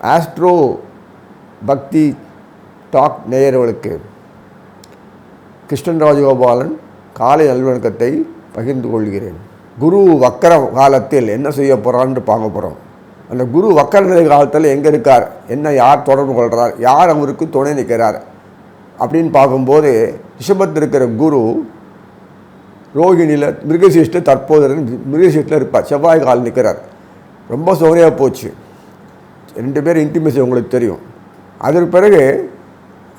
Astro பக்தி talk நேயர்களுக்கு கிருஷ்ணன் ராஜகோபாலன் காலை நல்வணக்கத்தை பகிர்ந்து கொள்கிறேன். குரு வக்கர காலத்தில் என்ன செய்ய போகிறான்னு பார்க்க போகிறோம் அந்த குரு வக்கர நிலை காலத்தில் எங்கே இருக்கார்? என்ன யார் தொடர்பு கொள்கிறார் யார் அவருக்கு துணை நிற்கிறார்? அப்படின்னு பார்க்கும்போது ரிஷபத்தில் இருக்கிற குரு ரோஹிணியில் மிருகசீஷ்டில் தற்போது மிருகசீஷ்டில் இருப்பார். செவ்வாய் கால் நிற்கிறார். ரொம்ப சோகையாக போச்சு. ரெண்டு பேரும் இன்டிமேசி உங்களுக்கு தெரியும். அதற்கு பிறகு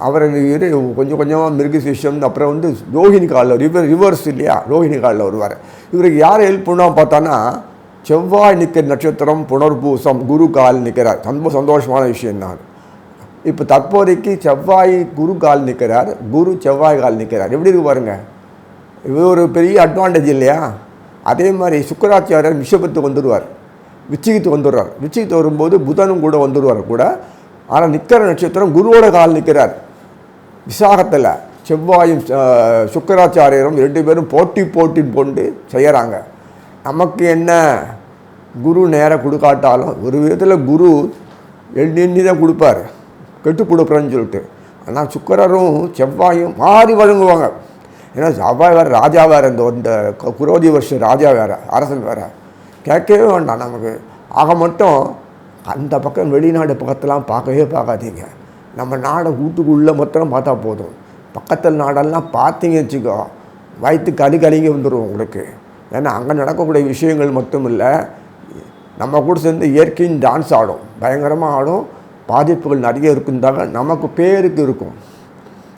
அவர் இது கொஞ்சம் கொஞ்சமாக மிருகசீஷம் அப்புறம் வந்து ரோஹிணி காலில் ரிவர் ரிவர்ஸ் இல்லையா? ரோஹிணி காலில் வருவார். இவருக்கு யார் ஹெல்ப் பண்ணால் பார்த்தான்னா செவ்வாய் நிற்கிற நட்சத்திரம் புனர்பூசம் குரு கால் நிற்கிறார் ரொம்ப சந்தோஷமான விஷயம் தான் இப்போ தற்போதைக்கு செவ்வாய் குரு கால் நிற்கிறார் குரு செவ்வாய் கால் நிற்கிறார் எப்படி இருக்கு பாருங்க? இது ஒரு பெரிய அட்வான்டேஜ் இல்லையா? அதே மாதிரி சுக்கராச்சாரியர் விஷபத்துக்கு வந்துடுவார் விச்சிகத்துக்கு வந்துடுறார். நிச்சயத்து வரும்போது புதனும் கூட வந்துடுவார் கூட. ஆனால் நிற்கிற நட்சத்திரம் குருவோட கால் நிற்கிறார் விசாகத்தில் செவ்வாயும் சுக்கராச்சாரியரும் ரெண்டு பேரும் போட்டி போட்டி கொண்டு செய்கிறாங்க நமக்கு என்ன? குரு நேரம் கொடுக்காட்டாலும் ஒரு விதத்தில் குரு எண்ணி எண்ணி தான் கொடுப்பார். கெட்டு கொடுக்குறேன்னு சொல்லிட்டு. ஆனால் சுக்கரரும் செவ்வாயும் மாறி வழங்குவாங்க. ஏன்னா செவ்வாய் வேறு ராஜா வேறு இந்த இந்த குரோதி வருஷம் ராஜா வேறு அரசன் வேறு. கேட்கவே வேண்டாம் நமக்கு. ஆக மட்டும் அந்த பக்கம் வெளிநாடு பக்கத்தெல்லாம் பார்க்கவே பார்க்காதீங்க. நம்ம நாடை வீட்டுக்குள்ளே மொத்தம் பார்த்தா போதும். பக்கத்தில் நாடெல்லாம் பார்த்தீங்க வச்சுக்கோ வயிற்று கலி கலிங்க வந்துடும் உங்களுக்கு. ஏன்னா அங்கே நடக்கக்கூடிய விஷயங்கள் மட்டும் இல்லை நம்ம கூட சேர்ந்து இயற்கையும் டான்ஸ் ஆடும். பயங்கரமாக ஆடும். பாதிப்புகள் நிறைய இருக்குந்தாங்க நமக்கு பேருக்கு இருக்கும்.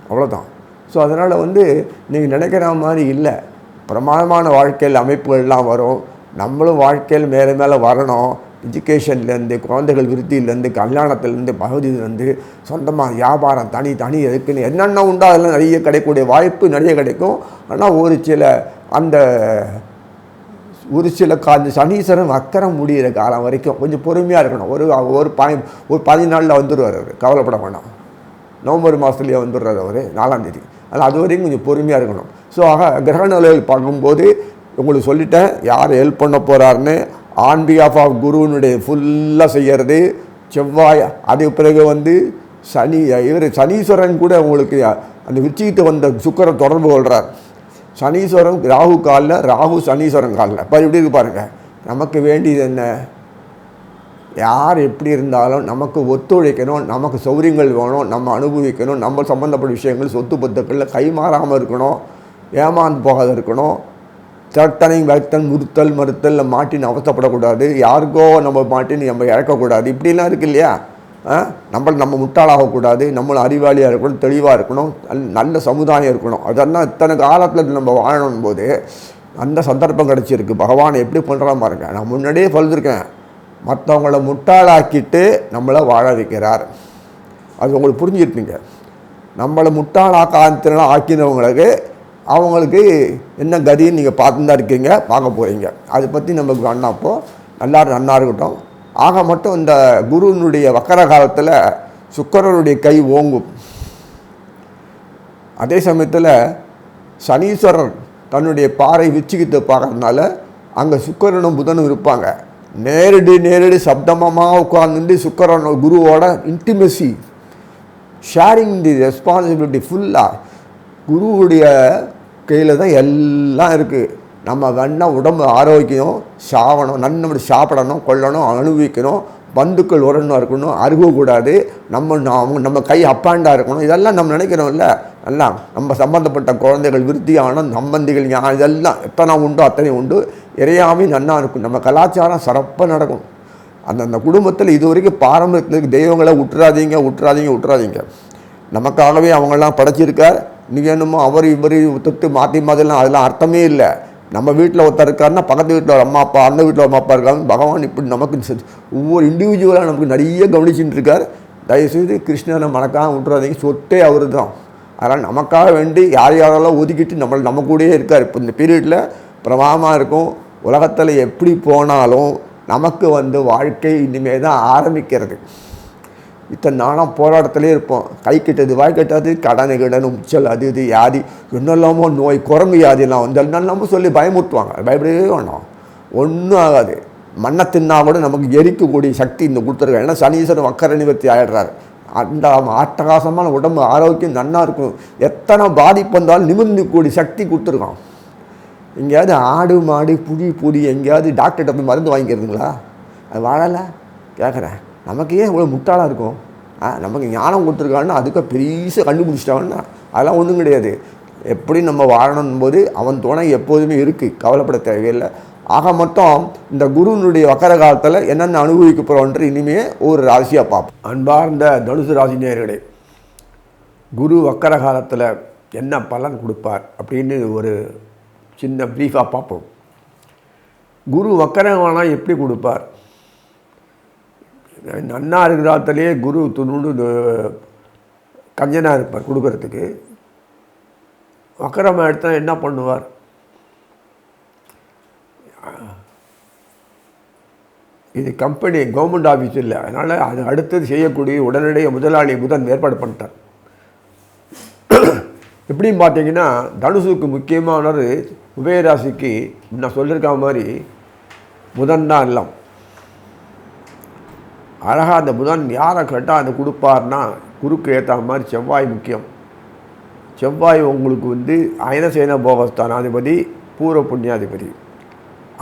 அவ்வளோதான் ஸோ அதனால் வந்து நீங்கள் நினைக்கிற மாதிரி இல்லை. பிரமாதமான வாழ்க்கையில் அமைப்புகள்லாம் வரும். நம்மளும் வாழ்க்கையில் மேலே மேலே வரணும். எஜுகேஷன்லேருந்து குழந்தைகள் விருத்தியிலேருந்து கல்யாணத்துலேருந்து பகுதியிலேருந்து சொந்தமாக வியாபாரம் தனி தனி இருக்குன்னு என்னென்ன உண்டோ அதெல்லாம் நிறைய கிடைக்கக்கூடிய வாய்ப்பு நிறைய கிடைக்கும். ஆனால் ஒரு சில அந்த ஒரு சில கா அந்த சனீஸ்வரன் வக்கரம் முடிகிற காலம் வரைக்கும் கொஞ்சம் பொறுமையாக இருக்கணும். ஒரு ஒரு பாய் ஒரு பதினாலில் வந்துடுவார் அவர். கவலைப்பட வேண்டாம் நவம்பர் மாதத்துலேயே வந்துடுறார் அவர் நாலாந்தேதி ஆனால் அது வரைக்கும் கொஞ்சம் பொறுமையாக இருக்கணும். ஸோ ஆக கிரக நிலைகள் பார்க்கும்போது உங்களுக்கு சொல்லிட்டேன் யார் ஹெல்ப் பண்ண போகிறாருன்னு ஆன் பிஹாஃப் ஆஃப் குருவினுடைய ஃபுல்லாக செய்கிறது செவ்வாய் அதுக்கு பிறகு வந்து சனி இவர் சனீஸ்வரன் கூட உங்களுக்கு அந்த விச்சிக்கிட்டு வந்த சுக்கரை தொடர்பு கொள்கிறார் சனீஸ்வரன் ராகு காலில் ராகு சனீஸ்வரன் காலில். இப்போ இப்படி இருக்கு பாருங்கள் நமக்கு வேண்டியது என்ன? யார் எப்படி இருந்தாலும் நமக்கு ஒத்துழைக்கணும் நமக்கு சௌரியங்கள் வேணும் நம்ம அனுபவிக்கணும் நம்ம சம்மந்தப்பட்ட விஷயங்கள் சொத்து பத்துக்களில் கைமாறாமல் இருக்கணும் ஏமாந்து போகாத இருக்கணும். தட்டனை வைத்தல் முறுத்தல் மறுத்தல் மாட்டின்னு அவசப்படக்கூடாது. யாருக்கோ நம்ம மாட்டின்னு நம்ம இறக்கக்கூடாது இப்படிலாம் இருக்குது இல்லையா? ஆ? நம்ம நம்ம முட்டாளாகக்கூடாது. நம்மளை அறிவாளியாக இருக்கணும் தெளிவாக இருக்கணும் நல்ல சமுதாயம் இருக்கணும். அதெல்லாம் இத்தனை காலத்தில் நம்ம வாழணும் போது அந்த சந்தர்ப்பம் கிடச்சிருக்கு. பகவான் எப்படி பண்ணுறா பாருங்க. நான் முன்னாடியே சொல்லியிருக்கேன் மற்றவங்கள முட்டாளாக்கிட்டு நம்மளை வாழ வைக்கிறார். அது உங்களுக்கு புரிஞ்சிருப்பீங்க நம்மளை முட்டாளாக்காத்தினால ஆக்கினவங்களுக்கு அவங்களுக்கு என்ன கதின்னு நீங்கள் பார்த்து தான் இருக்கீங்க பார்க்க போகிறீங்க அதை பற்றி நமக்கு வேணாப்போ நல்லா நன்னா இருக்கட்டும். ஆக மட்டும் இந்த குருவினுடைய வக்கர காலத்தில் சுக்கரனுடைய கை ஓங்கும். அதே சமயத்தில் சனீஸ்வரன் தன்னுடைய பாறை விச்சிக்கிட்டு பார்க்கறதுனால அங்கே சுக்கரனும் புதனும் இருப்பாங்க. நேரடி நேரடி சப்தமமாக உட்கார்ந்துட்டு சுக்கரன் குருவோட இன்டிமெசி ஷேரிங் தி ரெஸ்பான்சிபிலிட்டி ஃபுல்லாக குருவுடைய கையில் தான் எல்லாம் இருக்குது நம்ம வேணா உடம்பு ஆரோக்கியம் சாவணும் நன்னபடி சாப்பிடணும் கொள்ளணும் அனுபவிக்கணும் பந்துக்கள் உரணும் இருக்கணும் அருகக்கூடாது. நம்ம அவங்க நம்ம கை அப்பாண்டாக இருக்கணும். இதெல்லாம் நம்ம நினைக்கிறோம்ல. எல்லாம் நம்ம சம்மந்தப்பட்ட குழந்தைகள் விருத்தியான சம்பந்திகள் ஞான இதெல்லாம் எத்தனை உண்டோ அத்தனை உண்டு. இறையாவே நன்னா இருக்கும். நம்ம கலாச்சாரம் சிறப்பாக நடக்கும். அந்தந்த குடும்பத்தில் இது வரைக்கும் பாரம்பரியத்துக்கு தெய்வங்களை விட்டுறாதீங்க விட்டுறாதீங்க விட்டுறாதீங்க நமக்காகவே அவங்களாம் படைச்சிருக்கார். நீ என்னமோ அவர் இவர் தொட்டு மாற்றி மாதிரிலாம் அதெல்லாம் அர்த்தமே இல்லை. நம்ம வீட்டில் ஒருத்தர் இருக்காருன்னா பக்கத்து வீட்டில் ஒரு அம்மா அப்பா அந்த வீட்டில் அம்மா அப்பா இருக்காங்க. பகவான் இப்படி நமக்கு ஒவ்வொரு இண்டிவிஜுவலாக நமக்கு நிறைய கவனிச்சுட்டு இருக்கார். தயவுசெய்து கிருஷ்ணனை மறக்காம விட்டுறாதீங்க. சொத்தே அவர் தான் அதனால் நமக்காக வேண்டி யார் யாரெல்லாம் ஒதுக்கிட்டு நம்மளை நம்ம கூடயே இருக்கார். இப்போ இந்த பீரியடில் பிரமாதமாக இருக்கும். உலகத்தில் எப்படி போனாலும் நமக்கு வந்து வாழ்க்கை இனிமே தான் ஆரம்பிக்கிறது. இத்தனை நாளாக போராட்டத்திலே இருப்போம். கை கெட்டது வாய் கட்டாது கடன் உச்சல் அது இது யாதி என்னெல்லாமோ நோய் குரங்கு யாதிலாம் வந்து என்னெல்லாமோ சொல்லி பயமுறுத்துவாங்க. பயப்படவே வேண்டாம் ஒன்றும் ஆகாது. மண்ணை தின்னா கூட நமக்கு எரிக்கக்கூடிய சக்தி இந்த கொடுத்துருக்காங்க. ஏன்னா சனீஸ்வரன் வக்கர நிவர்த்தி ஆகிடுறாரு அந்த அட்டகாசமான உடம்பு ஆரோக்கியம் நன்னா இருக்கும் எத்தனை பாதிப்பு வந்தாலும் நிமிர்ந்துக்கூடிய சக்தி கொடுத்துருக்கான். எங்கேயாவது ஆடு மாடு புடி புடி எங்கேயாவது டாக்டர்கிட்ட போய் மருந்து வாங்கிக்கிறதுங்களா? அது வாழலை? கேட்குறேன். நமக்கு ஏன் இவ்வளோ முட்டாளாக இருக்கும். ஆ நமக்கு ஞானம் கொடுத்துருக்கான்னா அதுக்கு பெரிய கண்டுபிடிச்சிட்டாங்கன்னா அதெல்லாம் ஒன்றும் கிடையாது. எப்படி நம்ம வாழணும் போது அவன் துணை எப்போதுமே இருக்குது கவலைப்பட தேவையில்லை. ஆக மொத்தம் இந்த குருவினுடைய வக்கர காலத்தில் என்னென்ன அனுபவிக்க போகிறோன்ற இனிமே ஒரு ராசியாக பார்ப்போம். அன்பார்ந்த தனுசு ராசி நேர்களே குரு வக்கர காலத்தில் என்ன பலன் கொடுப்பார் அப்படின்னு ஒரு சின்ன ப்ரீஃபாக பார்ப்போம். குரு வக்கரமானால் எப்படி கொடுப்பார்? நன்னா இருக்கிறாத்திலேயே குரு துணுண்டு கஞ்சனாக இருப்பார் கொடுக்கறதுக்கு. வக்கரமாக எடுத்தால் என்ன பண்ணுவார்? இது கம்பெனி கவர்மெண்ட் ஆஃபீஸ் இல்லை. அதனால் அது அடுத்தது செய்யக்கூடிய உடனடியாக முதலாளி புதன் ஏற்பாடு பண்ணிட்டார். எப்படின்னு பார்த்தீங்கன்னா தனுசுக்கு முக்கியமானது உபயராசிக்கு நான் சொல்லியிருக்க மாதிரி புதன் தான் எல்லாம். அழகாக அந்த புதன் யாரை கேட்டால் அந்த கொடுப்பார்னா குருக்கு ஏற்ற மாதிரி செவ்வாய் முக்கியம். செவ்வாய் உங்களுக்கு வந்து அயனசேன போகஸ்தானாதிபதி பூர்வ புண்ணியாதிபதி.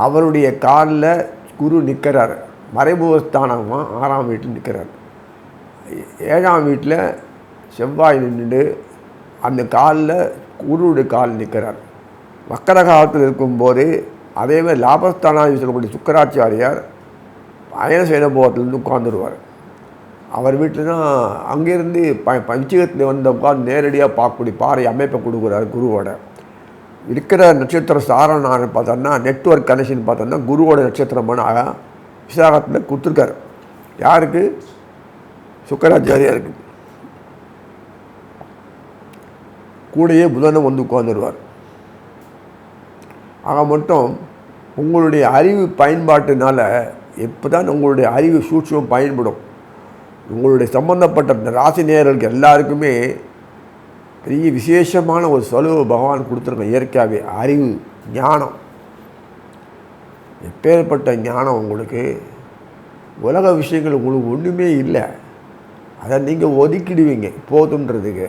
அவருடைய காலில் குரு நிற்கிறார் மறைமுகஸ்தானமாக ஆறாம் வீட்டில் நிற்கிறார் ஏழாம் வீட்டில் செவ்வாய் நின்றுட்டு அந்த காலில் குருவுடைய கால் நிற்கிறார் வக்கர காலத்தில் இருக்கும்போது அதேமாதிரி லாபஸ்தானாதி சொல்லக்கூடிய சுக்கராச்சாரியார் பயணம் செய்த போகத்துலேருந்து உட்காந்துருவார் அவர் வீட்டில் தான் அங்கேருந்து ப பஞ்சகத்தில் வந்த உட்காந்து நேரடியாக பார்க்கக்கூடிய பாறை அமைப்பை கொடுக்குறாரு குருவோட. இருக்கிற நட்சத்திர சாரணான்னு பார்த்தோன்னா நெட்ஒர்க் கனெக்ஷன் பார்த்தோன்னா குருவோட நட்சத்திரமான விசாகத்தில் கொடுத்துருக்காரு யாருக்கு? சுக்கராச்சாரியாருக்கு. கூடயே புதனும் வந்து உட்காந்துருவார் ஆக மட்டும் உங்களுடைய அறிவு பயன்பாட்டினால எப்போ தான் உங்களுடைய அறிவு சூட்சம் பயன்படும் உங்களுடைய சம்பந்தப்பட்ட இந்த ராசி நேயர்களுக்கு எல்லாருக்குமே பெரிய விசேஷமான ஒரு செலவு பகவான் கொடுத்துருக்கோம் இயற்கையாகவே அறிவு ஞானம். எப்பேற்பட்ட ஞானம் உங்களுக்கு உலக விஷயங்கள் உங்களுக்கு ஒன்றுமே இல்லை. அதை நீங்கள் ஒதுக்கிடுவீங்க போதுன்றதுக்கு.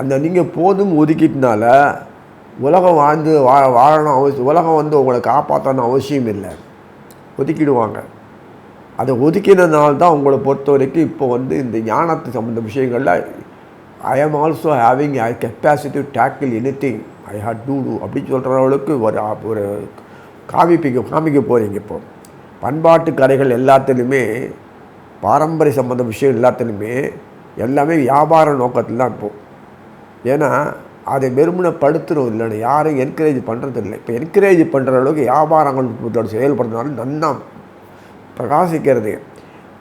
அந்த நீங்கள் போதும் ஒதுக்கிட்டனால உலகம் வாழ்ந்து வா வாழணும் அவசியம் உலகம் வந்து உங்களை காப்பாற்றணும் அவசியம் இல்லை. ஒதுக்கிடுவாங்க. அதை ஒதுக்கினதுனால தான் உங்களை பொறுத்த வரைக்கும் இப்போ வந்து இந்த ஞானத்து சம்மந்த விஷயங்களில் I am also having I capacity tackle any thing I had to do அப்படின்னு சொல்கிற அளவுக்கு ஒரு ஒரு காமிப்பிக்க காமிக்க போகிறீங்க இப்போ. பண்பாட்டு கடைகள் எல்லாத்துலேயுமே பாரம்பரிய சம்மந்த விஷயம் எல்லாத்துலேயுமே எல்லாமே வியாபார நோக்கத்தில் தான் இப்போ. ஏன்னா அதை வெறுமனை படுத்துரும் இல்லைன்னு யாரும் என்கரேஜ் பண்ணுறது இல்லை இப்போ என்கரேஜ் பண்ணுற அளவுக்கு வியாபாரங்கள் செயல்படுத்தினாலும் நன்னா பிரகாசிக்கிறது.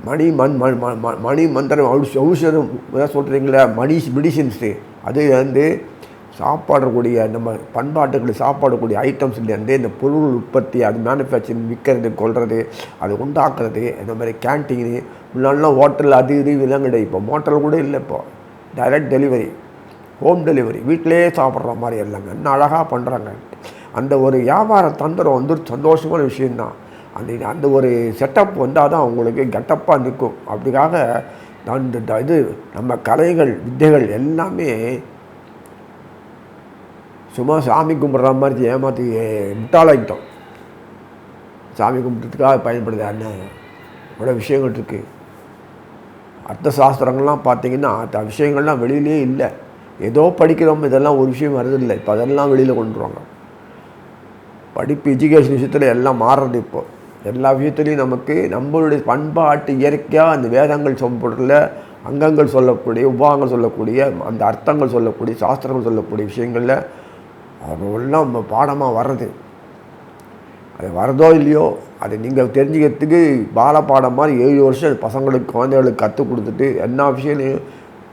மணி மண் மண் ம- ம- மணி மந்திரம் ஔஷ- ஔஷதம் ஏதாவது சொல்கிறீங்களே மணி மெடிசின்ஸு. அது வந்து சாப்பாடக்கூடிய நம்ம பண்பாட்டுக்கு சாப்பாடக்கூடிய ஐட்டம்ஸ்லேருந்து இந்த பொருள் உற்பத்தி அது மேனுஃபேக்சரிங் விற்கிறது கொள்வது அது உண்டாக்குறது இந்த மாதிரி கேன்டீனு முன்னாடிலாம் ஹோட்டல் அது இது இதெல்லாம் கிடையாது. இப்போ ஹோட்டல் கூட இல்லை இப்போது டைரக்ட் டெலிவரி ஹோம் டெலிவரி வீட்டிலேயே சாப்பிட்ற மாதிரி எல்லாமே இன்னும் அழகாக பண்ணுறாங்க அந்த ஒரு வியாபார தந்திரம் வந்து சந்தோஷமான விஷயந்தான் அந்த அந்த ஒரு செட்டப் வந்தால் தான் அவங்களுக்கு கெட்டப்பாக நிற்கும். அப்படிக்காக அந்த இது நம்ம கலைகள் வித்தைகள் எல்லாமே சும்மா சாமி கும்பிட்ற மாதிரி ஏமாற்றி முட்டாளாகிட்டோம் சாமி கும்பிட்றதுக்காக பயன்படுது. அண்ணன் இவ்வளோ விஷயங்கள் இருக்குது அர்த்த சாஸ்திரங்கள்லாம் பார்த்தீங்கன்னா அந்த விஷயங்கள்லாம் வெளியிலே இல்லை. ஏதோ படிக்கிறோம் இதெல்லாம் ஒரு விஷயம் வருதில்லை. இப்போ அதெல்லாம் வெளியில் கொண்டு வருவாங்க. படிப்பு எஜுகேஷன் விஷயத்தில் எல்லாம் மாறுறது இப்போ. எல்லா விஷயத்துலையும் நமக்கு நம்மளுடைய பண்பாட்டு இயற்கையாக அந்த வேதங்கள் சொல்லப்படுறதுல அங்கங்கள் சொல்லக்கூடிய உபாகங்கள் சொல்லக்கூடிய அந்த அர்த்தங்கள் சொல்லக்கூடிய சாஸ்திரங்கள் சொல்லக்கூடிய விஷயங்களில் அதெல்லாம் நம்ம பாடமாக வர்றது. அது வரதோ இல்லையோ அதை நீங்கள் தெரிஞ்சுக்கிறதுக்கு பாலப்பாடம் மாதிரி ஏழு வருஷம் பசங்களுக்கு குழந்தைகளுக்கு கற்றுக் கொடுத்துட்டு என்ன விஷயம்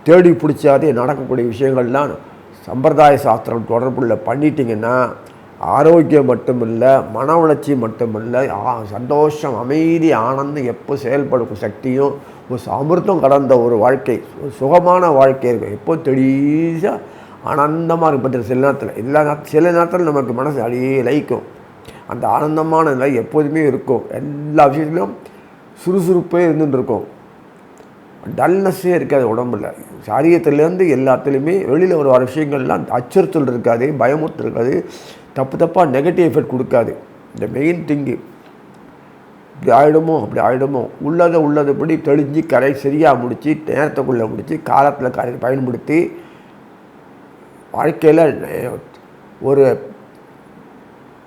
தேடி பிடிச்சாதே நடக்கக்கூடிய விஷயங்கள்லாம் சம்பிரதாய சாஸ்திரம் தொடர்புள்ள பண்ணிட்டீங்கன்னா ஆரோக்கியம் மட்டுமில்லை மன வளர்ச்சி மட்டுமில்லை ஆ- சந்தோஷம் அமைதி ஆனந்தம் எப்போ செயல்படும் சக்தியும் ஒரு அமிர்தம் கடந்த ஒரு வாழ்க்கை ஒரு சுகமான வாழ்க்கை இருக்கும். எப்போ தெளிசாக ஆனந்தமாக இருக்கும் பட் சில நேரத்தில். எல்லா நேரத்தில் சில நேரத்தில் நமக்கு மனசு அடியே லயிக்கும் அந்த ஆனந்தமான நிலை எப்போதுமே இருக்கும். எல்லா விஷயத்துலையும் சுறுசுறுப்பே இருந்துகிட்டு இருக்கும். டல்னஸ்ஸே இருக்காது உடம்புல. சரீரத்துலேருந்து எல்லாத்துலேயுமே வெளியில் ஒரு வர விஷயங்கள்லாம் அச்சுறுத்தல் இருக்காது பயமுறுத்தல் இருக்காது தப்பு தப்பாக நெகட்டிவ் எஃபெக்ட் கொடுக்காது. இந்த மெயின் திங்கு இப்படி ஆகிடுமோ அப்படி ஆகிடுமோ உள்ளதை உள்ளதுபடி தெளிஞ்சு கரை சரியாக முடித்து நேரத்துக்குள்ளே முடித்து காலத்தில் கரை பயன்படுத்தி வாழ்க்கையில் ஒரு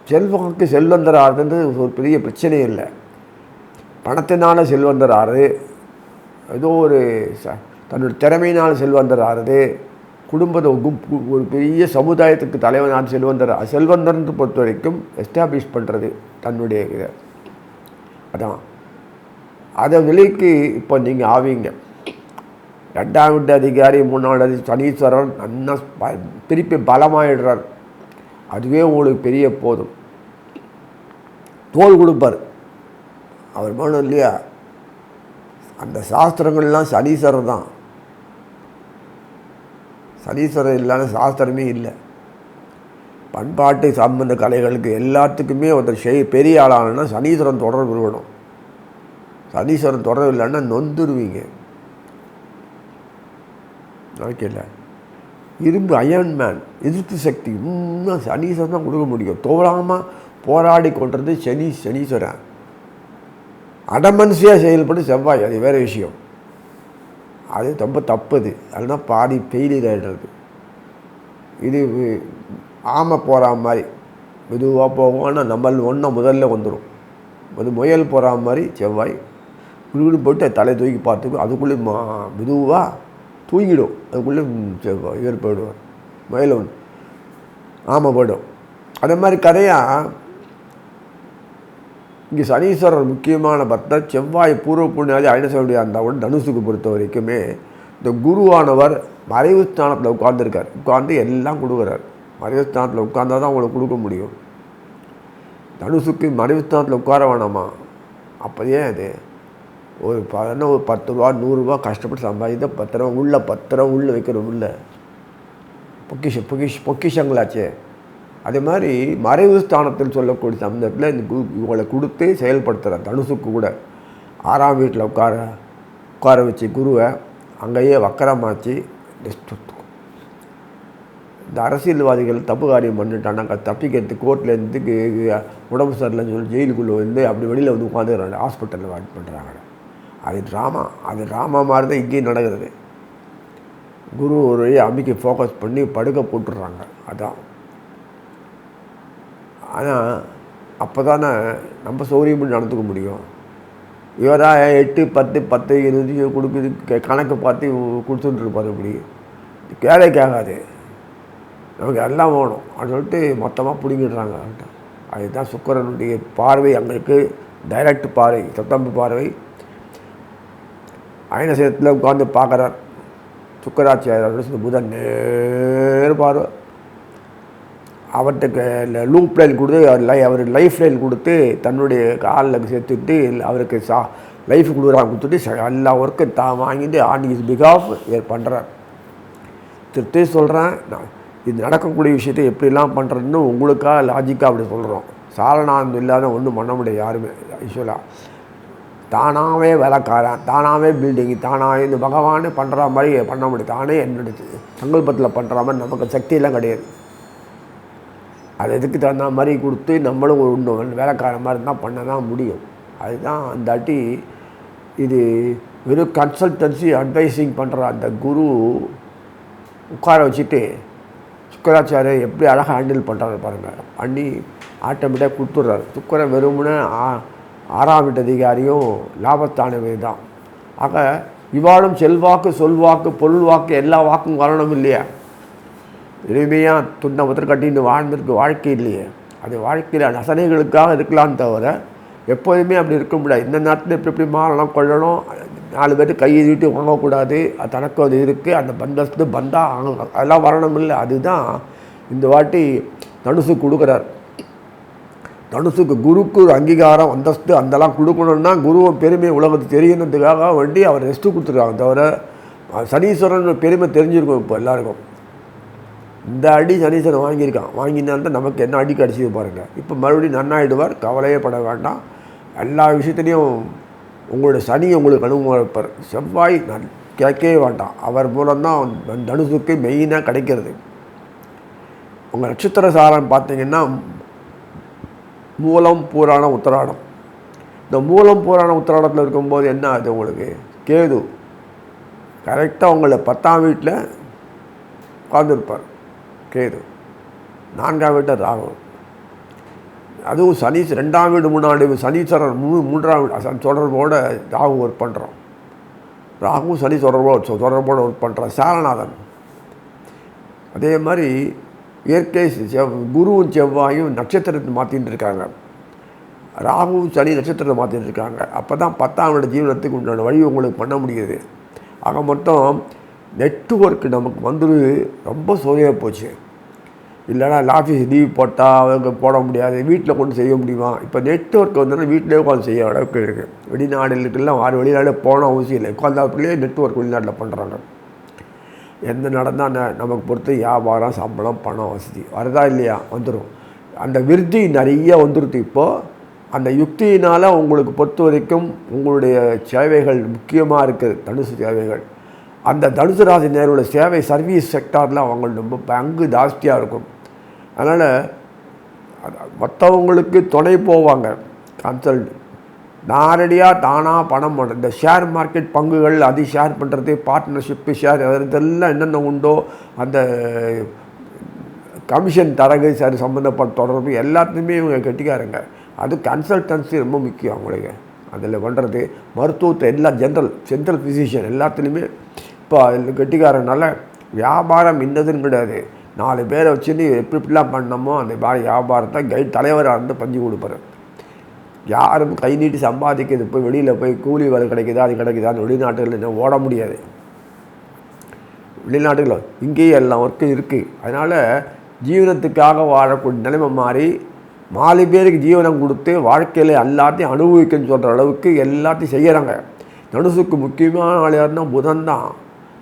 செல்வங்களுக்கு செல்வந்தர் ஆறுன்றது ஒரு பெரிய பிரச்சனையும் இல்லை. பணத்தினால செல்வந்தர் ஆறு ஏதோ ஒரு ச தன்னோட திறமையினால் செல்வந்தர் ஆறுது குடும்பத்தை ஒரு பெரிய சமுதாயத்துக்கு தலைவனான செல்வந்தர் செல்வந்தர்னு பொறுத்த வரைக்கும் எஸ்டாப்ளிஷ் பண்ணுறது தன்னுடைய இதை. அதான். அதை விலைக்கு இப்போ நீங்கள் ஆவீங்க. ரெண்டாம் வீட்டு அதிகாரி மூணாவது அதி சனீஸ்வரன் நன்னா திருப்பி பலமாயிடுறார். அதுவே உங்களுக்கு பெரிய போதும். தோல் கொடுப்பார். அவர் வேணும் இல்லையா? அந்த சாஸ்திரங்கள்லாம் சனீஸ்வரர் தான். சனீஸ்வரர் இல்லாத சாஸ்திரமே இல்லை. பண்பாட்டு சம்பந்த கலைகளுக்கு எல்லாத்துக்குமே ஒருத்தர் செய் பெரிய ஆளானா சனீஸ்வரன் தொடர்பு இருக்கணும். சனீஸ்வரன் தொடர்பு இல்லைன்னா நொந்துருவீங்க. நினைக்கல இரும்பு அயன் மேன் எதிர்ப்பு சக்தி இன்னும் சனீஸ்வரன் தான் கொடுக்க முடியும். தோறாமல் போராடி கொண்டது சனி சனீஸ்வரன். அடமன்சியாக செயல்பட்டு செவ்வாய் அது வேறு விஷயம். அது ரொம்ப தப்புது. அதுனா பாதி ஃபெயிலியர் ஆகிடுறது இது ஆமை போகிற மாதிரி. மெதுவாக போகும். ஆனால் நம்மள் ஒன்றை முதல்ல வந்துடும் அது முயல் போகிற மாதிரி செவ்வாய் குழுகுடு போட்டு தலை தூக்கி பார்த்துக்கும். அதுக்குள்ளே மா மெதுவாக தூங்கிடும். அதுக்குள்ளே ம், செவ்வாய் இவர் போயிடுவார். முயல் ஒன்று ஆமை போயிடும். அதே மாதிரி கதையாக இங்கே சனீஸ்வரர் முக்கியமான பக்தர் செவ்வாய் பூர்வ புண்ணியாதி ஐநசவடியாக இருந்தால் கூட தனுசுக்கு பொறுத்த வரைக்குமே இந்த குருவானவர் மறைவு ஸ்தானத்தில் உட்கார்ந்துருக்கார். உட்கார்ந்து எல்லாம் கொடுக்குறார். மறைவு ஸ்தானத்தில் உட்கார்ந்தா தான் உங்களுக்கு கொடுக்க முடியும். தனுசுக்கு மறைவு ஸ்தானத்தில் உட்கார வேணாமா? அப்போதே அது ஒரு பதினா ஒரு பத்து ரூபா நூறுரூவா கஷ்டப்பட்டு சம்பாதித்த பத்து ரூபா உள்ள பத்து ரூபா உள்ளே வைக்கிறோம் உள்ள பொக்கிஷ பொக்கிஷ் பொக்கிஷங்களாச்சே. அதே மாதிரி மறைவு ஸ்தானத்தில் சொல்லக்கூடிய சமயத்தில் இந்த கு இவங்களை கொடுத்து செயல்படுத்துகிற தனுசுக்கு கூட ஆறாம் வீட்டில் உட்கார உட்கார வச்சு குருவை அங்கேயே வக்கரமாச்சு நெக்ஸ்ட் இந்த அரசியல்வாதிகள் தப்பு காரியம் பண்ணிட்டானாக்கா தப்பிக்கிறது கோர்ட்லேருந்து உடம்பு சரியில்லைன்னு சொல்லி ஜெயிலுக்குள்ளே வந்து அப்படி வெளியில் வந்து உட்காந்துக்கிறாங்க. ஹாஸ்பிட்டலில் அட்மிட் பண்ணுறாங்க அது ட்ராமா அது ட்ராமா மாதிரி தான் இங்கேயும் நடக்கிறது குரு ஒரு அமைக்க ஃபோக்கஸ் பண்ணி படுக்க போட்டுடுறாங்க. அதான். ஆனால் அப்போ தானே நம்ம சௌரியமாக நடந்துக்க முடியும்? இவராக எட்டு பத்து பத்து இருபது கொடுக்குது க- கணக்கு பார்த்து கொடுத்துட்டு இருப்பார் இப்படி. கேளே கேட்காது நமக்கு எல்லாம் வேணும். அப்படின்னு சொல்லிட்டு மொத்தமாக பிடிங்கிடுறாங்க அவர்கிட்ட. அதுதான் சுக்கரனுடைய பார்வை. அங்களுக்கு டைரக்ட் பார்வை சத்தம்பு பார்வை. அயனசேத்தில் உட்காந்து பார்க்குறார். சுக்கராச்சாரியர் புதன். நேர் பார்வை அவர்கிட்ட லூப் லைன் கொடுத்து அவர் லை அவர் லைஃப் லைன் கொடுத்து தன்னுடைய காலில் சேர்த்துட்டு அவருக்கு சா லைஃப் கொடுக்குறாங்க கொடுத்துட்டு எல்லா ஒர்க்கும் தான் வாங்கிட்டு ஆன் இஸ் பிகாஃப் இவர் பண்ணுறார் திருத்தே சொல்கிறேன் நான் இது நடக்கக்கூடிய விஷயத்தை எப்படிலாம் பண்ணுறதுன்னு உங்களுக்காக லாஜிக்காக அப்படி சொல்கிறோம் சாரணாந்தம் இல்லாத ஒன்றும் பண்ண முடியாது யாருமே யூஸ்வலாக தானாகவே வேலைக்காரன் தானாகவே பில்டிங் தானாகவே இந்த பகவானே பண்ணுற மாதிரி பண்ண முடியும். தானே என்னுடைய சங்கல்பத்தில் பண்ணுற மாதிரி நமக்கு சக்தியெல்லாம் கிடையாது. அது எதுக்கு தகுந்த மாதிரி கொடுத்து நம்மளும் ஒரு ஒன்று வேலைக்கார மாதிரி இருந்தால் பண்ண தான் முடியும். அதுதான் அந்தாட்டி இது வெறும் கன்சல்டன்சி அட்வைசிங் பண்ணுற அந்த குரு உட்கார வச்சுட்டு சுக்கராச்சாரியர் எப்படி அழகாக ஹேண்டில் பண்ணுறாரு பாருங்கள் பண்ணி ஆட்டோமேட்டிக்காக கொடுத்துட்றாரு. சுக்கரன் வெறும்னு ஆறாம் வீட்டு அதிகாரியும் லாபத்தானவை தான். ஆக இவாளும் செல்வாக்கு சொல்வாக்கு பொருள் வாக்கு எல்லா வாக்கும் வரணும் இல்லையா? எளிமையாக துண்டை முத்திர கட்டின்னு வாழ்ந்திருக்கு வாழ்க்கை இல்லையே. அது வாழ்க்கையில் ரசனைகளுக்காக இருக்கலாம் தவிர எப்போதுமே அப்படி இருக்க முடியாது. இந்த நேரத்தில் எப்படி எப்படி மாறலாம் கொள்ளணும் நாலு பேர் கையை வீட்டு வாங்கக்கூடாது அது தனக்கு அது இருக்குது அந்த பந்தஸ்து பந்தா ஆகணும் அதெல்லாம் வரணும் இல்லை. அதுதான் இந்த வாட்டி தனுசு கொடுக்குறார். தனுசுக்கு குருக்கு ஒரு அங்கீகாரம் அந்தஸ்து அந்தெல்லாம் கொடுக்கணுன்னா குருவை பெருமை உலகத்துக்கு தெரியணுன்றதுக்காக வேண்டி அவர் ரெஸ்ட்டு கொடுத்துருக்காங்க தவிர சனீஸ்வரன் பெருமை தெரிஞ்சிருக்கும் இப்போ எல்லாருக்கும். இந்த அடி சனீஸ்வரன் வாங்கியிருக்கான். வாங்கினால்தான் நமக்கு என்ன அடி கிடச்சிது பாருங்கள் இப்போ மறுபடியும் நன்னாயிடுவார் கவலையே பட வேண்டாம். எல்லா விஷயத்துலேயும் உங்களோட சனி உங்களுக்கு அனுபவம் இருப்பார். செவ்வாய் நன் கேட்கவே வேண்டாம். அவர் மூலம்தான் தனுசுக்கு மெயினாக கிடைக்கிறது. உங்கள் நட்சத்திர சாரம் பார்த்தீங்கன்னா மூலம் பூராணம் உத்தராடம். இந்த மூலம் பூராணம் உத்தராடத்தில் இருக்கும்போது என்ன ஆகுது உங்களுக்கு? கேது. கரெக்டாக உங்களை பத்தாம் வீட்டில் உட்காந்துருப்பார் கேது. நான்காம் வீட்டில் ராகு. அதுவும் சனி ரெண்டாம் வீடு முன்னாடி சனீஸ்வரர் மூணு மூன்றாம் வீடு தொடர்போடு தொடர்போட ராகு ஒர்க் பண்ணுறோம் ராகு சனி தொடர்போடு தொடர்போடு ஒர்க் பண்ணுறான் சாரநாதன். அதே மாதிரி இயற்கை செவ் குருவும் செவ்வாயும் நட்சத்திரத்தை மாற்றின்னு இருக்காங்க. ராகுவும் சனி நட்சத்திரத்தை மாற்றிட்டு இருக்காங்க. அப்போ தான் பத்தாம் வீடு ஜீவனத்துக்கு உண்டான வழி உங்களுக்கு பண்ண முடியுது. ஆக மொத்தம் நெட்ஒர்க் நமக்கு வந்து ரொம்ப சோதனையாக போச்சு. இல்லைனா ஆஃபீஸ் லீவ் போட்டால் அவங்க போட முடியாது வீட்டில் கொண்டு செய்ய முடியுமா? இப்போ நெட்வொர்க் வந்தோன்னா வீட்டிலே உட்காந்து செய்ய அளவுக்கு இருக்குது வெளிநாடுகளுக்கெல்லாம் ஆறு வெளிநாடு போன அவசியம் இல்லை. உட்காந்தாப்புலேயே நெட்ஒர்க் வெளிநாட்டில் பண்ணுறாங்க எந்த நடந்தால் நமக்கு பொறுத்து வியாபாரம் சம்பளம் பணம் வசதி. வருதா இல்லையா? வந்துடும் அந்த விருத்தி நிறைய வந்துடுது இப்போது அந்த யுக்தியினால் உங்களுக்கு பொறுத்த வரைக்கும் உங்களுடைய சேவைகள் முக்கியமாக இருக்குது. தனுசு சேவைகள். அந்த தனுசு ராசி நேரோட சேவை சர்வீஸ் செக்டாரில் அவங்களுக்கு ரொம்ப பங்கு ஜாஸ்தியாக இருக்கும். அதனால் மற்றவங்களுக்கு துணை போவாங்க. கன்சல்ட் நேரடியாக தானாக பணம் பண்ணுற இந்த ஷேர் மார்க்கெட் பங்குகள் அது ஷேர் பண்ணுறது பார்ட்னர்ஷிப்பு ஷேர் இதெல்லாம் என்னென்ன உண்டோ அந்த கமிஷன் தரகு சார் சம்மந்தப்பட்ட தொடர்பு எல்லாத்துலேயுமே இவங்க கட்டிக்காருங்க. அது கன்சல்டன்சி ரொம்ப முக்கியம் அவங்களுக்கு. அதில் பண்ணுறது மருத்துவத்தை எல்லா ஜென்ரல் சென்ட்ரல் ஃபிசிஷியன் எல்லாத்துலேயுமே இப்போ அதில் கெட்டிக்காரனால வியாபாரம் இன்னதுன்னு கிடையாது. நாலு பேரை வச்சுன்னு எப்படி இப்படிலாம் பண்ணமோ அந்த மாதிரி வியாபாரத்தை கைட் தலைவராக இருந்து பஞ்சு கொடுப்பாரு. யாரும் கை நீட்டி சம்பாதிக்கிறது போய் வெளியில் போய் கூலி வேலை கிடைக்குதா அது கிடைக்குதான்னு வெளிநாட்டுகளில் இன்னும் ஓட முடியாது. வெளிநாட்டுகளில் இங்கேயே எல்லாம் ஒர்க்கும் இருக்குது அதனால் ஜீவனத்துக்காக வாழக்கூடிய நிலைமை மாறி நாலு பேருக்கு ஜீவனம் கொடுத்து வாழ்க்கையில் எல்லாத்தையும் அனுபவிக்கன்னு சொல்கிற அளவுக்கு எல்லாத்தையும் செய்கிறாங்க தனுசுக்கு முக்கியமான ஆள் யாருன்னா புதன் தான்.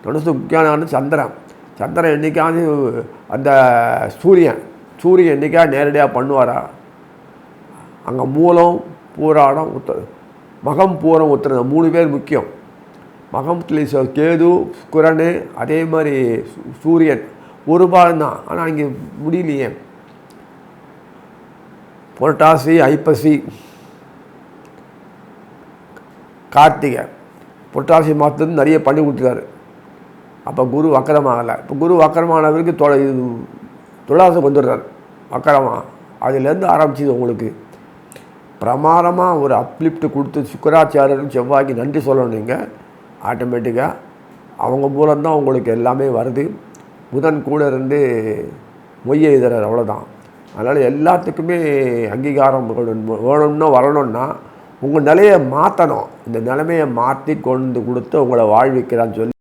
தனுசுக்கு முக்கியமான ஆள் சந்திரன். சந்திரன் என்றைக்காவது அந்த சூரியன். சூரியன் என்னைக்காவது நேரடியாக பண்ணுவாரா? அங்கே மூலம் பூராடம் உத்தர மகம் பூரம் உத்தரம் மூணு பேர் முக்கியம். மகத்தில் கேது குரனு அதே மாதிரி சூரியன். ஒரு பாலம் தான். ஆனால் இங்கே முடியலையே. புரட்டாசி ஐப்பசி கார்த்திகை. புரட்டாசி மாதத்துலேருந்து நிறைய பண்ணி கொடுத்துட்டாரு அப்போ குரு வக்கரமாகலை. இப்போ குரு வக்கரமானவருக்கு தொ இது துளாசம் வந்துடுறார் வக்கரமாக அதுலேருந்து ஆரம்பிச்சது உங்களுக்கு. பிரமாதமாக ஒரு அப்லிஃப்ட் கொடுத்து சுக்கராச்சாரியரும் செவ்வாய்க்கு நன்றி சொல்லணும் நீங்கள் ஆட்டோமேட்டிக்காக அவங்க மூலம்தான் உங்களுக்கு எல்லாமே வருது. புதன் கூட இருந்து மொய்யை எழுதுறார் அவ்வளோதான் அதனால் எல்லாத்துக்குமே அங்கீகாரம் வேணும்னா வரணும்னா உங்கள் நிலையை மாற்றணும் இந்த நிலைமையை மாற்றி கொண்டு கொடுத்து உங்களை வாழ்விக்கிறான்னு சொல்லி